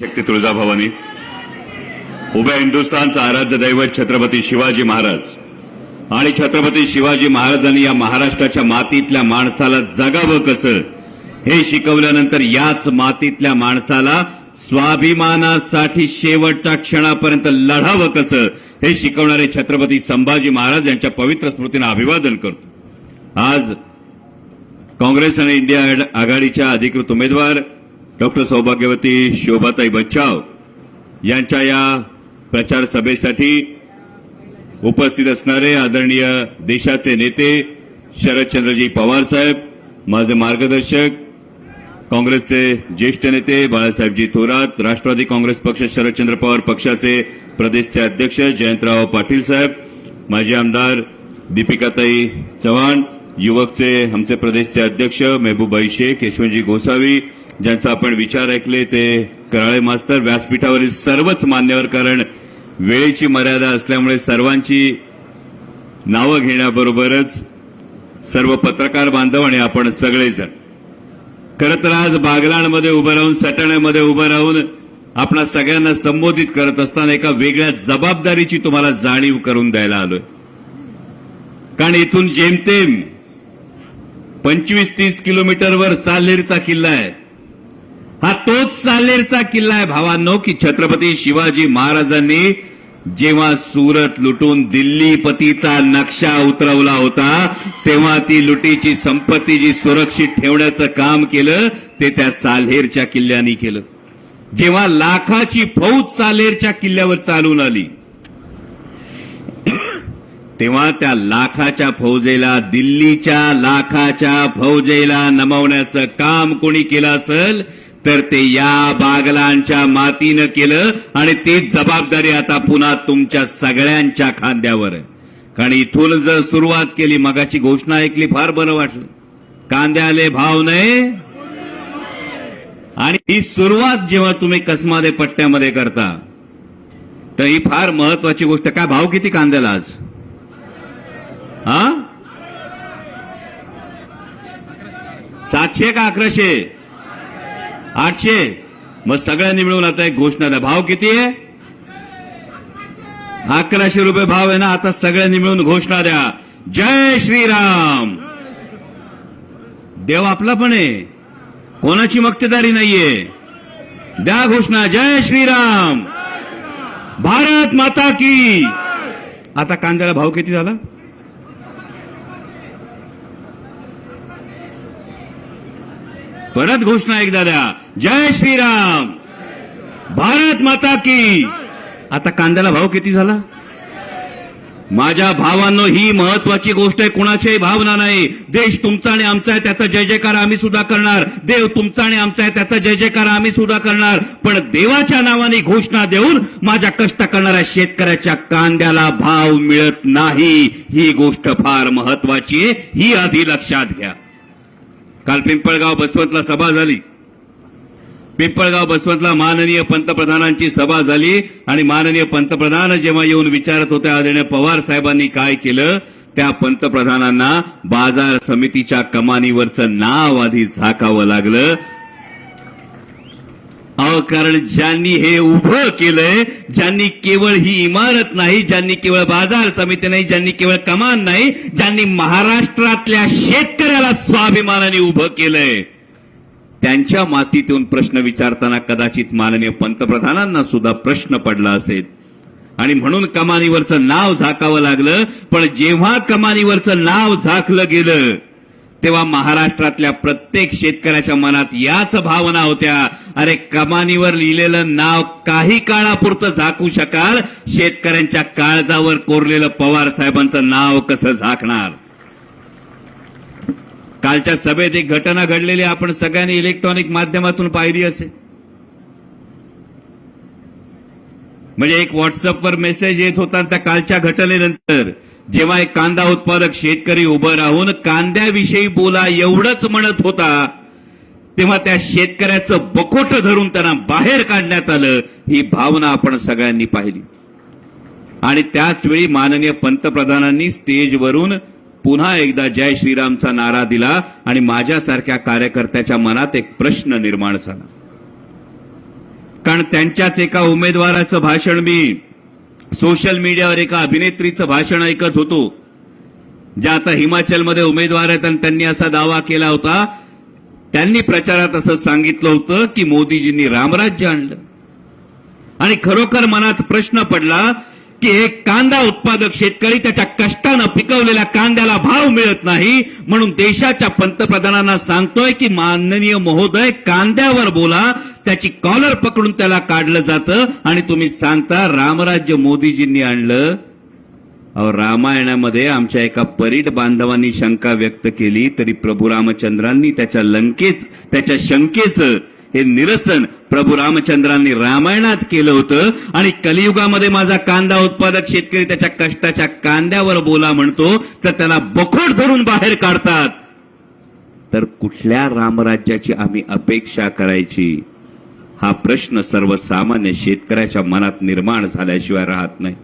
शक्ती तुळजाभवानी. उभ्या हिंदुस्थानचा आराध्य दैवत छत्रपती शिवाजी महाराज. आणि छत्रपती शिवाजी महाराजांनी या महाराष्ट्राच्या मातीतल्या माणसाला जगावं कसं हे शिकवल्यानंतर याच मातीतल्या माणसाला स्वाभिमानासाठी शेवटच्या क्षणापर्यंत लढावं कसं हे शिकवणारे छत्रपती संभाजी महाराज यांच्या पवित्र स्मृतींना अभिवादन करतो. आज काँग्रेस आणि इंडिया आघाडीच्या अधिकृत उमेदवार डॉक्टर सौभाग्यवती शोभाताई बच्चाव यांच्या या प्रचार सभेसाठी उपस्थित असणारे आदरणीय देशाचे नेते शरदचंद्रजी पवार साहेब माझे मार्गदर्शक काँग्रेसचे ज्येष्ठ नेते बाळासाहेबजी थोरात राष्ट्रवादी काँग्रेस पक्ष शरदचंद्र पवार पक्षाचे प्रदेशचे अध्यक्ष जयंतराव पाटील साहेब माजी आमदार दीपिकाताई चव्हाण युवकचे आमचे प्रदेशचे अध्यक्ष मेहबूबाई शेख यशवंतजी गोसावी ज्यांचा आपण विचार ऐकले ते कराळे मास्तर व्यासपीठावरील सर्वच मान्यवर कारण वेळेची मर्यादा असल्यामुळे सर्वांची नावं घेण्याबरोबरच सर्व पत्रकार बांधव आणि आपण सगळेजण. खरं तर आज बागलाणमध्ये उभं राहून सटाण्यामध्ये उभं राहून आपणा सगळ्यांना संबोधित करत असताना एका वेगळ्या जबाबदारीची तुम्हाला जाणीव करून द्यायला आलोय. कारण इथून जेमतेम पंचवीस तीस किलोमीटरवर साल्हेरचा किल्ला आहे. हा तोच साल्हेरचा किल्ला आहे भावांनो की छत्रपती शिवाजी महाराजांनी जेव्हा सुरत लुटून दिल्ली पतीचा नक्षा उतरवला होता तेव्हा ती लुटीची संपत्ती जी सुरक्षित ठेवण्याचं काम केलं ते त्या साल्हेरच्या किल्ल्याने केलं. जेव्हा लाखाची फौज सालेरच्या किल्ल्यावर चालून आली तेव्हा त्या लाखाच्या फौजेला दिल्लीच्या लाखाच्या फौजेला नमवण्याचं काम कोणी केलं असेल तर ते या बागलांच्या मातीनं केलं आणि तीच जबाबदारी आता पुन्हा तुमच्या सगळ्यांच्या खांद्यावर आहे. कारण इथून जर सुरुवात केली मगाची घोषणा ऐकली फार बरं वाटलं. कांद्याले भाव नाही. आणि ही सुरुवात जेव्हा तुम्ही कसमादे पट्ट्यामध्ये करता तर ही फार महत्वाची गोष्ट. काय भाव किती कांद्याला आज? हा? सातशे का अकराशे? आठशे. मग सगळ्यांनी मिळून आता एक घोषणा द्या. भाव किती आहे? अकराशे रुपये भाव आहे ना आता सगळ्यांनी मिळून घोषणा द्या. जय श्रीराम. देव आपला पण आहे. कोणाची मक्तेदारी नाहीये. द्या घोषणा. जय श्रीराम. भारत माता की. आता कांद्याला भाव किती झाला? परत घोषणा एकदा द्या. जय श्रीराम. भारत माता की. आता कांद्याला भाव किती झाला? माझ्या भावांनो ही महत्वाची गोष्ट आहे. कोणाचीही भावना नाही. देश तुमचा आणि आमचा आहे त्याचा जय जयकार आम्ही सुद्धा करणार. देव तुमचा आणि आमचा आहे त्याचा जय जयकार आम्ही सुद्धा करणार. पण देवाच्या नावाने घोषणा देऊन माझ्या कष्ट करणाऱ्या शेतकऱ्याच्या कांद्याला भाव मिळत नाही. ही गोष्ट फार महत्वाची आहे. ही आधी लक्षात घ्या. काल पिंपळगाव बसवंतला सभा झाली. पिंपळगाव बसवंतला माननीय पंतप्रधानांची सभा झाली आणि माननीय पंतप्रधान जेव्हा येऊन विचारत होते आदरणीय पवार साहेबांनी काय केलं? त्या पंतप्रधानांना बाजार समितीच्या कमानीवरचं नाव आधी झाकावं लागलं. अहो कारण ज्यांनी हे उभं केलंय ज्यांनी केवळ ही इमारत नाही ज्यांनी केवळ बाजार समिती नाही ज्यांनी केवळ कमान नाही ज्यांनी महाराष्ट्रातल्या शेतकऱ्याला स्वाभिमानाने उभं केलंय त्यांच्या मातीतून प्रश्न विचारताना कदाचित माननीय पंतप्रधानांना सुद्धा प्रश्न पडला असेल. आणि म्हणून कमानीवरचं नाव झाकावं लागलं पण जेव्हा कमानीवरचं नाव झाकलं गेलं तेव्हा महाराष्ट्रातल्या प्रत्येक शेतकऱ्याच्या मनात याच भावना होत्या अरे कमानीवर लिहिलेलं नाव काही काळापुरतं झाकू शकाल. शेतकऱ्यांच्या काळजावर कोरलेलं पवार साहेबांचं नाव कसं झाकणार? कालच्या सभेत एक घटना घडलेली आपण सगळ्यांनी इलेक्ट्रॉनिक माध्यमातून पाहिली असेल म्हणजे एक व्हॉट्सअपवर मेसेज येत होता त्या कालच्या घटनेनंतर जेव्हा एक कांदा उत्पादक शेतकरी उभं राहून कांद्याविषयी बोला एवढंच म्हणत होता तेव्हा त्या शेतकऱ्याचं बकोट धरून त्यांना बाहेर काढण्यात आलं ही भावना आपण सगळ्यांनी पाहिली. आणि त्याच वेळी माननीय पंतप्रधानांनी स्टेजवरून पुन्हा एकदा जय श्रीरामचा नारा दिला आणि माझ्यासारख्या कार्यकर्त्याच्या मनात एक प्रश्न निर्माण झाला. कारण कारण त्यांच्याच एका उमेदवाराचं भाषण मी सोशल मीडियावर एका अभिनेत्रीचं भाषण ऐकत होतो. ज्या आता हिमाचलमध्ये उमेदवार आहेत आणि त्यांनी असा दावा केला होता त्यांनी प्रचारात असं सांगितलं होतं की मोदीजींनी रामराज्य आणलं. आणि खरोखर मनात प्रश्न पडला की एक कांदा उत्पादक शेतकरी त्याच्या कष्टानं पिकवलेल्या कांद्याला भाव मिळत नाही म्हणून देशाच्या पंतप्रधानांना सांगतोय की माननीय महोदय कांद्यावर बोला त्याची कॉलर पकडून त्याला काढलं जातं. आणि तुम्ही सांगता रामराज्य मोदीजींनी आणलं. अहो रामायणामध्ये आमच्या एका परीट बांधवांनी शंका व्यक्त केली तरी प्रभू रामचंद्रांनी त्याच्या लंकेच त्याच्या शंकेचं हे निरसन प्रभू रामचंद्रांनी रामायणात केलं होतं. आणि कलियुगामध्ये माझा कांदा उत्पादक शेतकरी त्याच्या कष्टाच्या कांद्यावर बोला म्हणतो तर त्याला बखोट धरून बाहेर काढतात. तर कुठल्या रामराज्याची आम्ही अपेक्षा करायची? हा प्रश्न सर्वसामान्य शेतकऱ्याच्या मनात निर्माण झाल्याशिवाय राहत नाही.